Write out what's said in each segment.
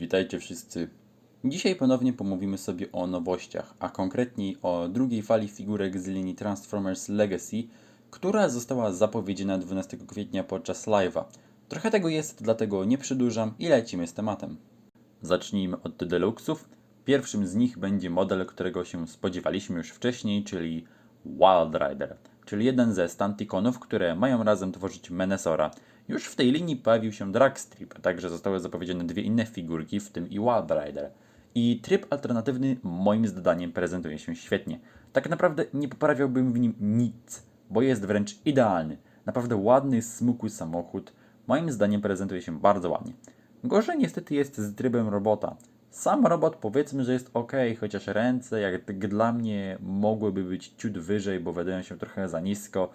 Witajcie wszyscy. Dzisiaj ponownie pomówimy sobie o nowościach, a konkretniej o drugiej fali figurek z linii Transformers Legacy, która została zapowiedziana 12 kwietnia podczas live'a. Trochę tego jest, dlatego nie przedłużam i lecimy z tematem. Zacznijmy od deluxów. Pierwszym z nich będzie model, którego się spodziewaliśmy już wcześniej, czyli Wild Rider, czyli jeden ze Stanticonów, które mają razem tworzyć Menesora. Już w tej linii pojawił się Dragstrip, a także zostały zapowiedziane dwie inne figurki, w tym i Wild Rider. I tryb alternatywny moim zdaniem prezentuje się świetnie. Tak naprawdę nie poprawiałbym w nim nic, bo jest wręcz idealny. Naprawdę ładny, smukły samochód. Moim zdaniem prezentuje się bardzo ładnie. Gorzej niestety jest z trybem robota. Sam robot powiedzmy, że jest ok, chociaż ręce jak dla mnie mogłyby być ciut wyżej, bo wydają się trochę za nisko,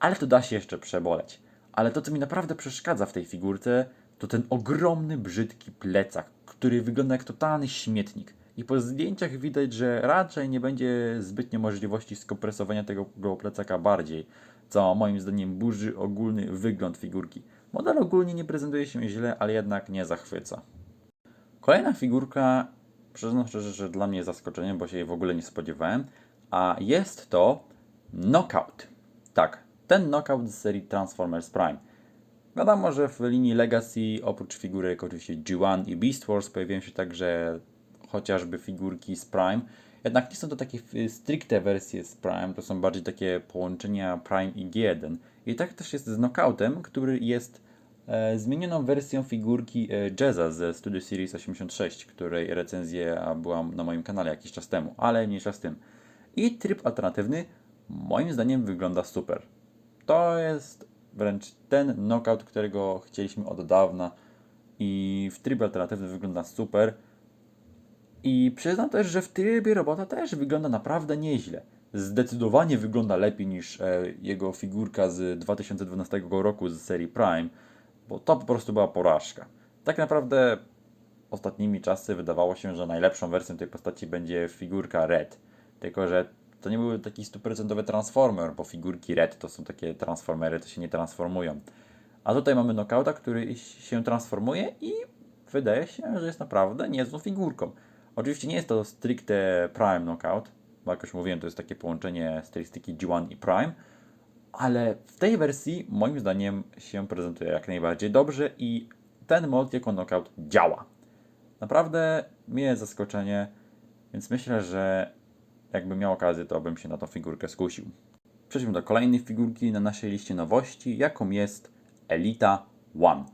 ale to da się jeszcze przeboleć. Ale to, co mi naprawdę przeszkadza w tej figurce, to ten ogromny, brzydki plecak, który wygląda jak totalny śmietnik. I po zdjęciach widać, że raczej nie będzie zbytnio możliwości skompresowania tego plecaka bardziej, co moim zdaniem burzy ogólny wygląd figurki. Model ogólnie nie prezentuje się źle, ale jednak nie zachwyca. Kolejna figurka, przyznam szczerze, że dla mnie zaskoczenie, bo się jej w ogóle nie spodziewałem, a jest to Knockout. Tak, ten Knockout z serii Transformers Prime. Wiadomo, że w linii Legacy oprócz figurek oczywiście G1 i Beast Wars pojawiają się także chociażby figurki z Prime. Jednak nie są to takie stricte wersje z Prime, to są bardziej takie połączenia Prime i G1. I tak też jest z Knockoutem, który jest zmienioną wersją figurki e, Jazza ze Studio Series 86, której recenzja była na moim kanale jakiś czas temu, ale mniejsza z tym. I tryb alternatywny moim zdaniem wygląda super. To jest wręcz ten knockout, którego chcieliśmy od dawna i w trybie alternatywnym wygląda super. I przyznam też, że w trybie robota też wygląda naprawdę nieźle. Zdecydowanie wygląda lepiej niż e, jego figurka z 2012 roku z serii Prime, bo to po prostu była porażka. Tak naprawdę ostatnimi czasy wydawało się, że najlepszą wersją tej postaci będzie figurka Red. Tylko, że to nie był taki stuprocentowy transformer, bo figurki Red to są takie transformery, to się nie transformują. A tutaj mamy knockouta, który się transformuje i wydaje się, że jest naprawdę niezłą figurką. Oczywiście nie jest to stricte Prime Knockout, bo jak już mówiłem, to jest takie połączenie stylistyki G1 i Prime, ale w tej wersji moim zdaniem się prezentuje jak najbardziej dobrze i ten mod jako knockout działa. Naprawdę miłe zaskoczenie, więc myślę, że jakbym miał okazję, to bym się na tą figurkę skusił. Przejdźmy do kolejnej figurki na naszej liście nowości, jaką jest Elita One.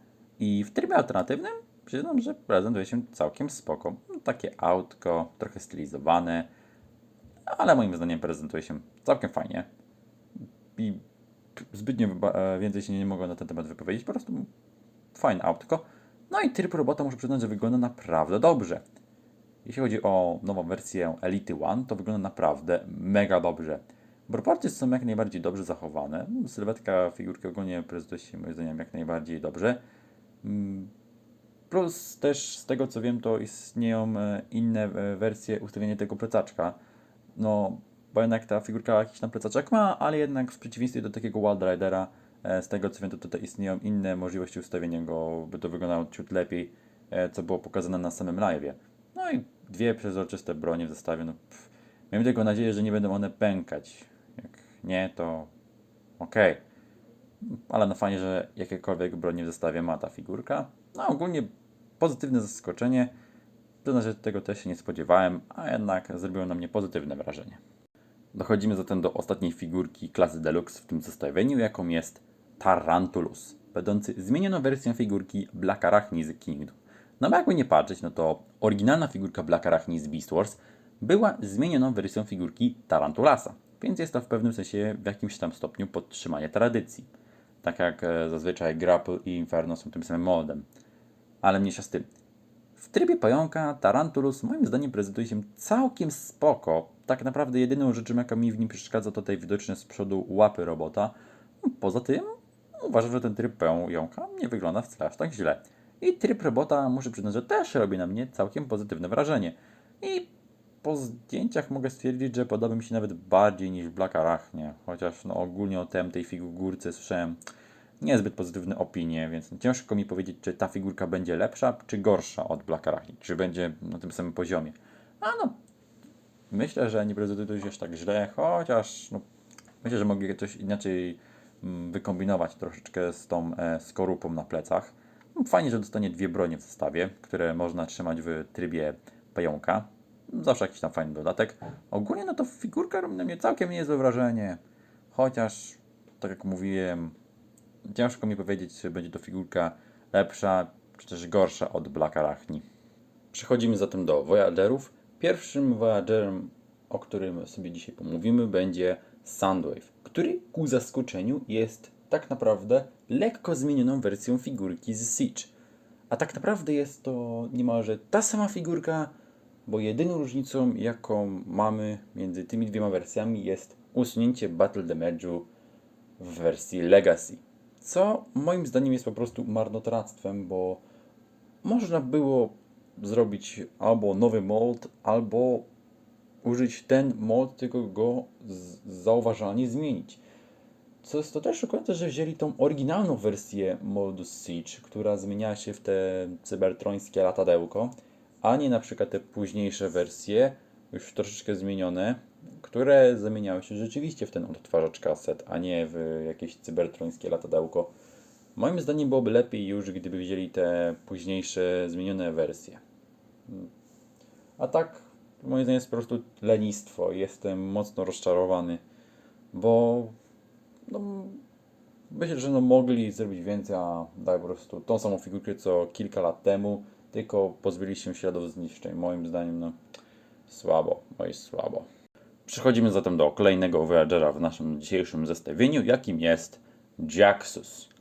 I w trybie alternatywnym przyznam, że prezentuje się całkiem spoko. No, takie autko, trochę stylizowane, ale moim zdaniem prezentuje się całkiem fajnie. I zbytnio e, więcej się nie mogę na ten temat wypowiedzieć, po prostu fajne autko. No i tryb robota muszę przyznać, że wygląda naprawdę dobrze. Jeśli chodzi o nową wersję Elity One, to wygląda naprawdę mega dobrze. Proporcje są jak najbardziej dobrze zachowane. Sylwetka figurki ogólnie prezentuje się moim zdaniem jak najbardziej dobrze. Mm, Plus też z tego co wiem, to istnieją e, inne e, wersje ustawienia tego plecaczka. No, bo jednak ta figurka jakiś tam plecaczek ma, ale jednak w przeciwieństwie do takiego Wild Ridera, e, z tego co wiem, to tutaj istnieją inne możliwości ustawienia go, by to wyglądało ciut lepiej, e, co było pokazane na samym live'ie. No i dwie przezroczyste bronie w zestawie, no pff. Tylko nadzieję, że nie będą one pękać. Jak nie, to okej. Ale no fajnie, że jakiekolwiek bronie w zestawie ma ta figurka. No ogólnie pozytywne zaskoczenie. Przyznam, że tego też się nie spodziewałem, a jednak zrobiło na mnie pozytywne wrażenie. Dochodzimy zatem do ostatniej figurki klasy Deluxe w tym zestawieniu, jaką jest Tarantulus, będący zmienioną wersją figurki Black Arachne z Kingdom. No bo jakby nie patrzeć, no to oryginalna figurka Black z Beast Wars była zmienioną wersją figurki Tarantulasa, więc jest to w pewnym sensie w jakimś tam stopniu podtrzymanie tradycji. Tak jak e, zazwyczaj Grapple i Inferno są tym samym modem. Ale mniejsza z tym. W trybie pająka Tarantulus moim zdaniem prezentuje się całkiem spoko. Tak naprawdę jedyną rzeczą, jaka mi w nim przeszkadza, to tej widoczne z przodu łapy robota. Poza tym uważam, że ten tryb pająka nie wygląda wcale aż tak źle. I tryb robota, muszę przyznać, że też robi na mnie całkiem pozytywne wrażenie. I po zdjęciach mogę stwierdzić, że podoba mi się nawet bardziej niż Black Arachnie. Chociaż no, ogólnie o tem tej figurce słyszałem niezbyt pozytywne opinie, więc ciężko mi powiedzieć, czy ta figurka będzie lepsza, czy gorsza od Black Arachne, czy będzie na tym samym poziomie. A no, myślę, że nie prezentuje się tak źle, chociaż no, myślę, że mogli coś inaczej mm, wykombinować troszeczkę z tą e, skorupą na plecach. No, Fajnie, że dostanie dwie bronie w zestawie, które można trzymać w trybie pająka. Zawsze jakiś tam fajny dodatek. Ogólnie no to figurka robi na mnie całkiem niezłe wrażenie. Chociaż, tak jak mówiłem, ciężko mi powiedzieć, czy będzie to figurka lepsza, czy też gorsza od Black Arachne. Przechodzimy zatem do Voyagerów. Pierwszym Voyagerem, o którym sobie dzisiaj pomówimy, będzie Soundwave, który ku zaskoczeniu jest tak naprawdę lekko zmienioną wersją figurki z Siege. A tak naprawdę jest to niemalże ta sama figurka, bo jedyną różnicą, jaką mamy między tymi dwiema wersjami, jest usunięcie Battle Damage'u w wersji Legacy. Co moim zdaniem jest po prostu marnotrawstwem, bo można było zrobić albo nowy mold, albo użyć ten mod, tylko go zauważalnie zmienić. Co jest to też szokujące, że wzięli tą oryginalną wersję modu Siege, która zmieniała się w te cybertrońskie latadełko, a nie na przykład te późniejsze wersje, już troszeczkę zmienione, które zamieniały się rzeczywiście w ten odtwarzacz kaset, a nie w jakieś cybertrońskie latadełko. Moim zdaniem byłoby lepiej już, gdyby wzięli te późniejsze, zmienione wersje. A tak, moim zdaniem jest po prostu lenistwo. Jestem mocno rozczarowany, bo no, myślę, że no mogli zrobić więcej, a daj po prostu tą samą figurkę co kilka lat temu, tylko pozbyli się śladów zniszczeń. Moim zdaniem no słabo, oj słabo. Przechodzimy zatem do kolejnego Voyagera w naszym dzisiejszym zestawieniu, jakim jest Jaxus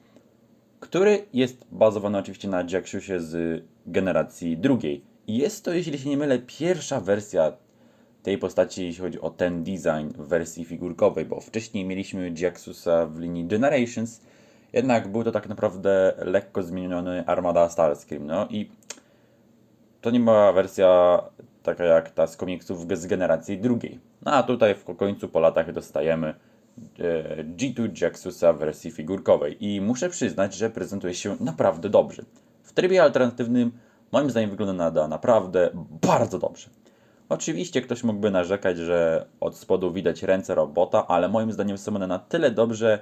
który jest bazowany oczywiście na Jaxusie z generacji drugiej. I jest to, jeśli się nie mylę, pierwsza wersja tej postaci, jeśli chodzi o ten design w wersji figurkowej, bo wcześniej mieliśmy Jaxusa w linii Generations, jednak był to tak naprawdę lekko zmieniony Armada Starscream, no i to nie była wersja taka jak ta z komiksów z generacji drugiej. No a tutaj w końcu po latach dostajemy G2 Jaxusa w wersji figurkowej i muszę przyznać, że prezentuje się naprawdę dobrze. W trybie alternatywnym moim zdaniem wygląda na naprawdę bardzo dobrze. Oczywiście ktoś mógłby narzekać, że od spodu widać ręce robota, ale moim zdaniem są one na tyle dobrze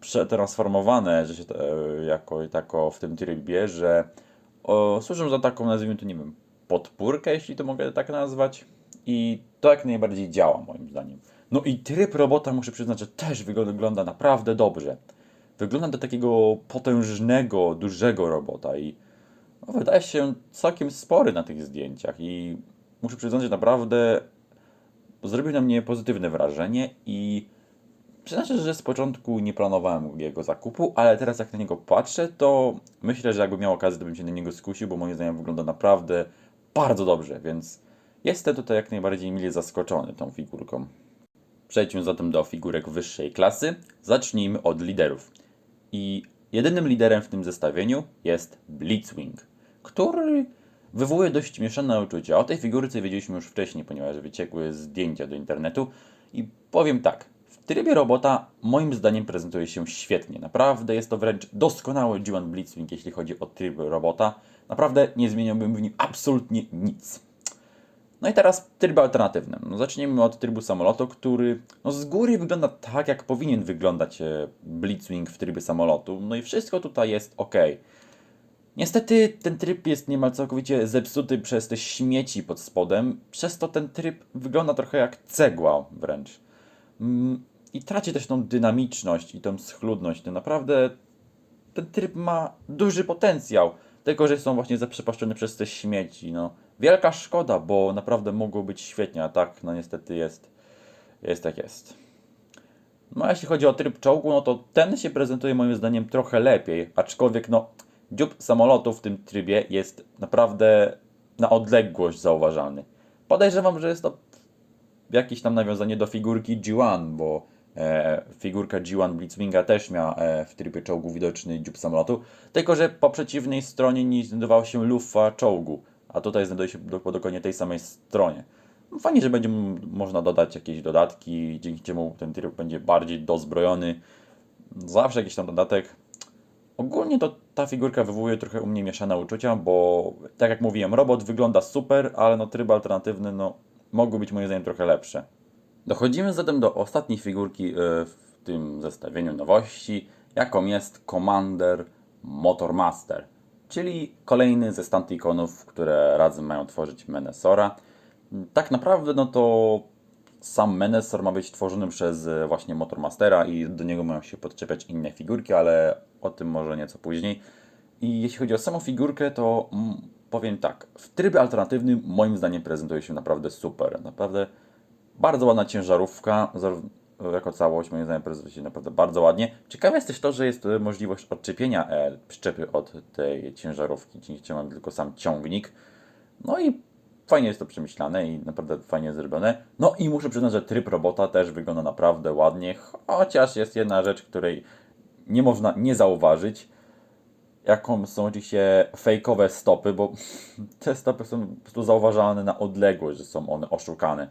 przetransformowane że się, e, jako tako w tym trybie, że o, służą za taką, nazwijmy to, nie wiem, podpórkę, jeśli to mogę tak nazwać. I to jak najbardziej działa, moim zdaniem. No i tryb robota, muszę przyznać, że też wygląda, naprawdę dobrze. Wygląda do takiego potężnego, dużego robota i no, wydaje się całkiem spory na tych zdjęciach. I muszę przyznać, że naprawdę zrobił na mnie pozytywne wrażenie i Przyznam szczerze, że z początku nie planowałem jego zakupu, ale teraz jak na niego patrzę, to myślę, że jakbym miał okazję, to bym się na niego skusił, bo moim zdaniem wygląda naprawdę bardzo dobrze, więc jestem tutaj jak najbardziej mile zaskoczony tą figurką. Przejdźmy zatem do figurek wyższej klasy. Zacznijmy od liderów. I jedynym liderem w tym zestawieniu jest Blitzwing, który wywołuje dość mieszane uczucia. O tej figurce wiedzieliśmy już wcześniej, ponieważ wyciekły zdjęcia do internetu. I powiem tak, w trybie robota moim zdaniem prezentuje się świetnie. Naprawdę jest to wręcz doskonały G1 Blitzwing, jeśli chodzi o tryb robota. Naprawdę nie zmieniłbym w nim absolutnie nic. No i teraz tryb alternatywny. No zacznijmy od trybu samolotu, który no z góry wygląda tak, jak powinien wyglądać e, Blitzwing w trybie samolotu. No i wszystko tutaj jest ok. Niestety ten tryb jest niemal całkowicie zepsuty przez te śmieci pod spodem, przez to ten tryb wygląda trochę jak cegła wręcz. Mm, I traci też tą dynamiczność i tą schludność. To naprawdę ten tryb ma duży potencjał, tylko że są właśnie zaprzepaszczone przez te śmieci. No. Wielka szkoda, bo naprawdę mogło być świetnie, a tak no niestety jest, jest jak jest. No a jeśli chodzi o tryb czołgu, no to ten się prezentuje moim zdaniem trochę lepiej, aczkolwiek no dziób samolotu w tym trybie jest naprawdę na odległość zauważalny. Podejrzewam, że jest to jakieś tam nawiązanie do figurki G1, bo figurka G1 Blitzwinga też miała e, w trybie czołgu widoczny dziób samolotu, tylko że po przeciwnej stronie nie znajdowała się lufa czołgu, a tutaj znajduje się po dokładnie tej samej stronie. No, Fajnie, że będzie można dodać jakieś dodatki, dzięki czemu ten tryb będzie bardziej dozbrojony. Zawsze jakiś tam dodatek. Ogólnie to ta figurka wywołuje trochę u mnie mieszane uczucia, bo tak jak mówiłem, robot wygląda super, ale no tryby alternatywne no, mogły być moim zdaniem trochę lepsze. Dochodzimy zatem do ostatniej figurki e, w tym zestawieniu nowości, jaką jest Commander Motormaster, czyli kolejny ze Stantikonów, które razem mają tworzyć Menesora. Tak naprawdę no to sam Menesor ma być tworzony przez e, właśnie Motormastera i do niego mają się podczepiać inne figurki, ale o tym może nieco później. I jeśli chodzi o samą figurkę, to mm, powiem tak, w trybie alternatywnym moim zdaniem prezentuje się naprawdę super. Naprawdę bardzo ładna ciężarówka, jako całość moim zdaniem prezentuje się naprawdę bardzo ładnie. Ciekawe jest też to, że jest e, możliwość odczepienia e, przyczepy od tej ciężarówki, dzięki czemu mamy tylko sam ciągnik. No i fajnie jest to przemyślane i naprawdę fajnie zrobione. No i muszę przyznać, że tryb robota też wygląda naprawdę ładnie, chociaż jest jedna rzecz, której nie można nie zauważyć. Jaką są oczywiście fejkowe stopy, bo te stopy są po prostu zauważalne na odległość, że są one oszukane.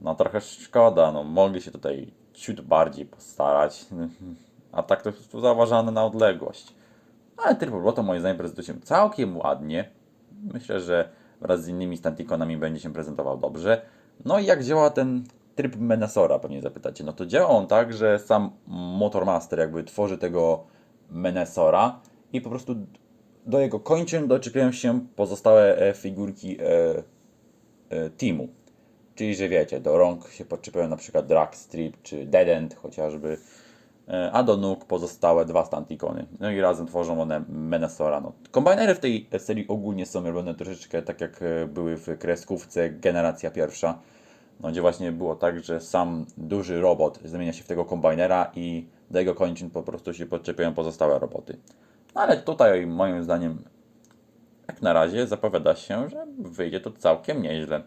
No trochę szkoda, no mogli się tutaj ciut bardziej postarać, a tak to jest zauważalne na odległość. Ale tryb robota moim zdaniem prezentuje się całkiem ładnie. Myślę, że wraz z innymi Stantikonami będzie się prezentował dobrze. No i jak działa ten tryb Menasora, pewnie zapytacie. No to działa on tak, że sam Motormaster jakby tworzy tego Menesora i po prostu do jego kończyn doczepiają się pozostałe e, figurki e, e, teamu. Czyli, że wiecie, do rąk się podczepiają na przykład Dragstrip czy Dead End chociażby, e, a do nóg pozostałe dwa Stantikony. No i razem tworzą one Menesora. No, kombinery w tej serii ogólnie są robione troszeczkę tak jak e, były w kreskówce Generacja Pierwsza, no, gdzie właśnie było tak, że sam duży robot zamienia się w tego kombinera i do jego kończyn po prostu się podczepiają pozostałe roboty. No, ale tutaj moim zdaniem jak na razie zapowiada się, że wyjdzie to całkiem nieźle.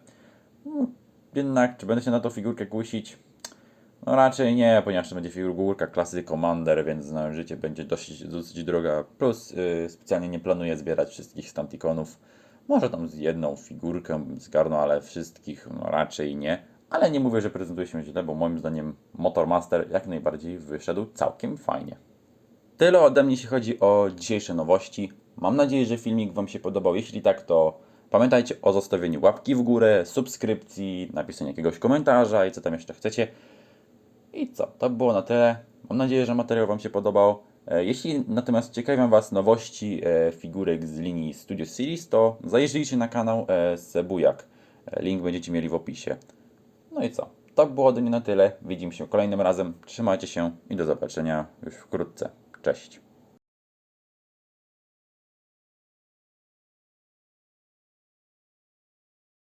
No, Jednak, czy będę się na tą figurkę kusić? No raczej nie, ponieważ to będzie figurka klasy Commander, więc na życie będzie dosyć, dosyć droga. Plus yy, specjalnie nie planuję zbierać wszystkich Stantikonów. Może tam z jedną figurkę bym zgarnął, ale wszystkich no raczej nie. Ale nie mówię, że prezentuje się źle, bo moim zdaniem Motormaster jak najbardziej wyszedł całkiem fajnie. Tyle ode mnie, jeśli chodzi o dzisiejsze nowości. Mam nadzieję, że filmik Wam się podobał. Jeśli tak, to pamiętajcie o zostawieniu łapki w górę, subskrypcji, napisaniu jakiegoś komentarza i co tam jeszcze chcecie. I co? To było na tyle. Mam nadzieję, że materiał Wam się podobał. E, Jeśli natomiast ciekawią Was nowości e, figurek z linii Studio Series, to zajrzyjcie na kanał e, Sebujak. Link będziecie mieli w opisie. No i co? To było ode mnie na tyle. Widzimy się kolejnym razem. Trzymajcie się i do zobaczenia już wkrótce. Cześć.